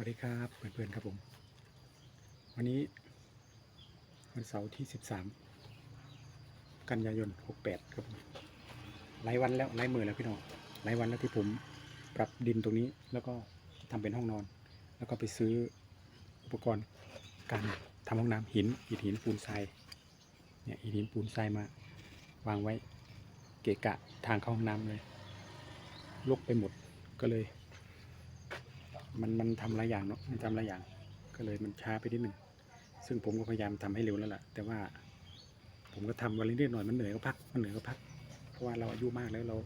วัสดีครับ เพื่อนๆครับผม วันนี้ วันเสาร์ที่ 13 กันยายน 68 ครับผมหลายวันแล้วหลายมือแล้วพี่น้องหลายวันแล้วที่ผมปรับดินตรงนี้ แล้วก็ทำเป็นห้องนอน แล้วก็ไปซื้ออุปกรณ์การทำห้องน้ำหินอิฐหินปูนทรายเนี่ยอิฐหินปูนทรายมาวางไว้เกะกะทางเข้าห้องน้ำเลยลกไปหมดก็เลย มันมันทำหลายอย่างเนาะมันทำหลายอย่าง ก็เลยมันช้าไปนิดหนึ่งซึ่งผมก็พยายามทำให้เร็วแล้วล่ะ แต่ว่า ผมก็ทำวันละนิดหน่อยมันเหนื่อยก็พักมันเหนื่อยก็พัก เพราะว่าเราอายุมากแล้วเรา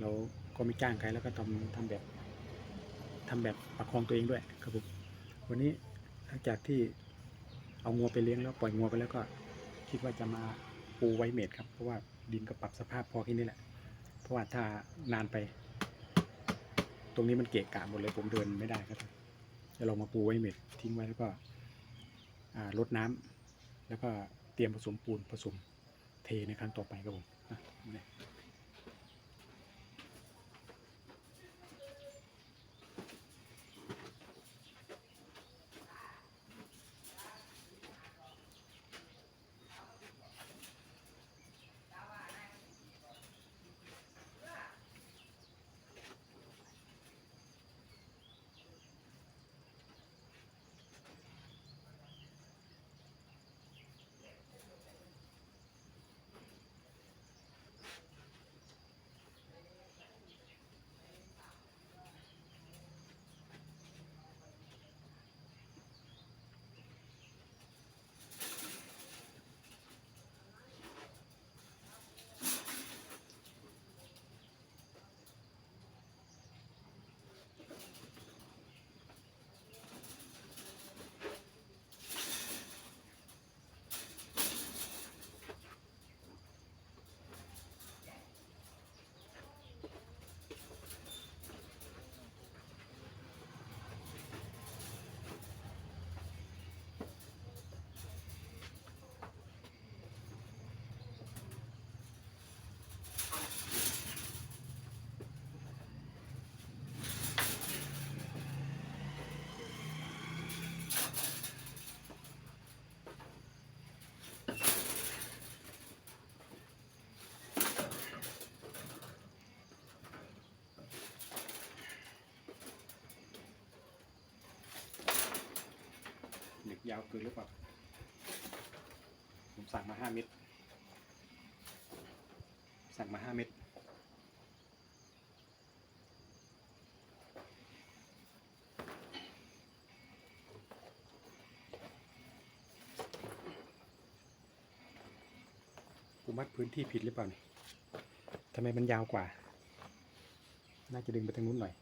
เราก็ไม่จ้างใครแล้วก็ทำทำแบบทำแบบประคองตัวเองด้วยครับผมวันนี้หลังจากที่เอางัวไปเลี้ยงแล้วปล่อยงัวไปแล้วก็ คิดว่าจะมาปูไว้เมดครับเพราะว่าดินก็ปรับสภาพพอแค่นี้แหละ เพราะว่าถ้านานไป ตรงนี้มันเกะกะหมดเลยผมเดินไม่ได้ครับจะลองมาปูไว้เม็ดทิ้งไว้แล้วก็ลดน้ำแล้วก็เตรียมผสมปูนผสมเทในครั้งต่อไปครับผมนะ ยาวเกินหรือเปล่า ผมสั่งมาห้าเม็ด สั่งมาห้าเม็ดผมวัดพื้นที่ผิดหรือเปล่าเนี่ยทำไมมันยาวกว่า น่าจะดึงไปทางนู้นหน่อย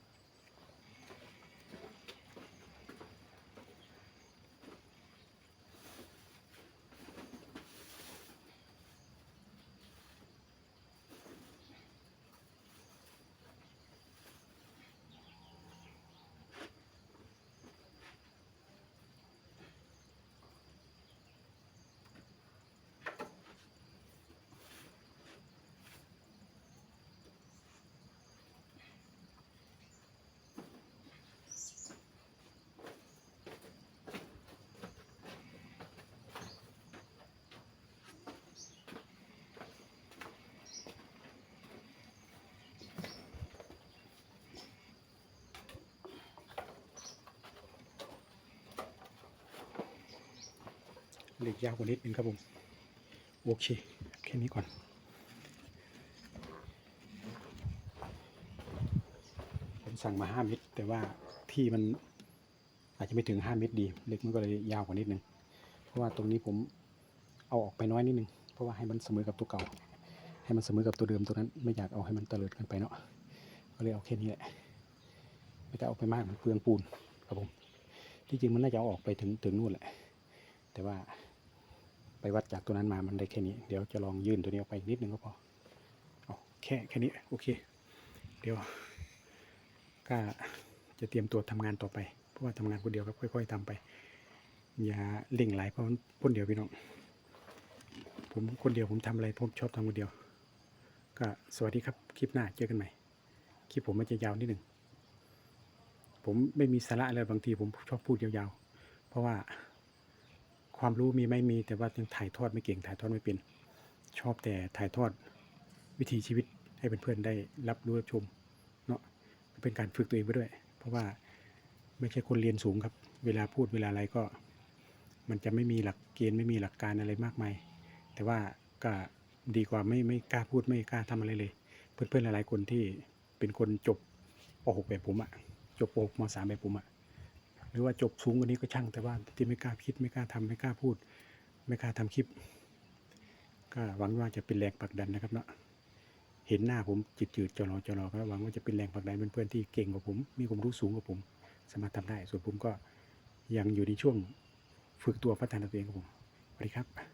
เหล็กยาวกว่านิดนึงครับผม โอเค แค่นี้ก่อน ผมสั่งมา5เมตร แต่ว่าที่มันอาจจะไม่ถึง5เมตรดีเหล็กมันก็เลยยาวกว่านิดนึง เพราะว่าตรงนี้ผมเอาออกไปน้อยนิดนึง เพราะว่าให้มันเสมอกับตัวเก่า ให้มันเสมอกับตัวเดิมตัวนั้น ไม่อยากเอาให้มันเตลิดกันไปเนาะ ก็เลยเอาแค่นี้แหละ ไม่ได้เอาไปมากมันเปลืองปูนครับผม ที่จริงมันน่าจะเอาออกไปถึงถึงนู่นแหละแต่ว่า ไปวัดจากตัวนั้นมามันได้แค่นี้ เดี๋ยวจะลองยื่นตัวนี้ออกไปอีกนิดนึงก็พอเอาแค่แค่นี้โอเค เดี๋ยวก็จะเตรียมตัวทำงานต่อไป เพราะว่าทำงานคนเดียวครับค่อย ๆทำไป อย่าเล่งไหลเพราะคนเดียวพี่น้อง ผมคนเดียวผมทำอะไรผมชอบทำคนเดียว ก็สวัสดีครับคลิปหน้าเจอกันใหม่ คลิปผมมันจะยาวนิดหนึ่ง ผมไม่มีสาระอะไรบางทีผมชอบพูดยาวๆ เพราะว่า ความรู้มีไม่มีแต่ว่ายังถ่ายทอดไม่เก่งถ่ายทอดไม่เป็น ชอบแต่ถ่ายทอดวิถีชีวิตให้เพื่อนๆได้รับรู้รับชมเนาะเป็นการฝึกตัวเองไปด้วย เพราะว่าไม่ใช่คนเรียนสูงครับ เวลาพูดเวลาอะไรก็ มันจะไม่มีหลักเกณฑ์ไม่มีหลักการอะไรมากมาย แต่ว่าก็ดีกว่าไม่ไม่กล้าพูดไม่กล้าทำอะไรเลย เพื่อนๆหลายๆคนที่เป็นคนจบป .6 แบบผมอะจบป .6 ม .3 แบบผมอะ หรือว่าจบสูงกว่านี้ก็ช่างแต่ว่าที่ไม่กล้าคิดไม่กล้าทำไม่กล้าพูด ไม่กล้าทำคลิป ก็หวังว่าจะเป็นแรงผลักดันนะครับเนาะเห็นหน้าผมจิตจืดจรอจรอก็หวังว่าจะเป็นแรงผลักดันเพื่อนๆที่เก่งกว่าผม มีความรู้สูงกว่าผม สามารถทำได้ ส่วนผมก็ยังอยู่ในช่วงฝึกตัวพัฒนาตัวเองครับผมสวัสดีครับ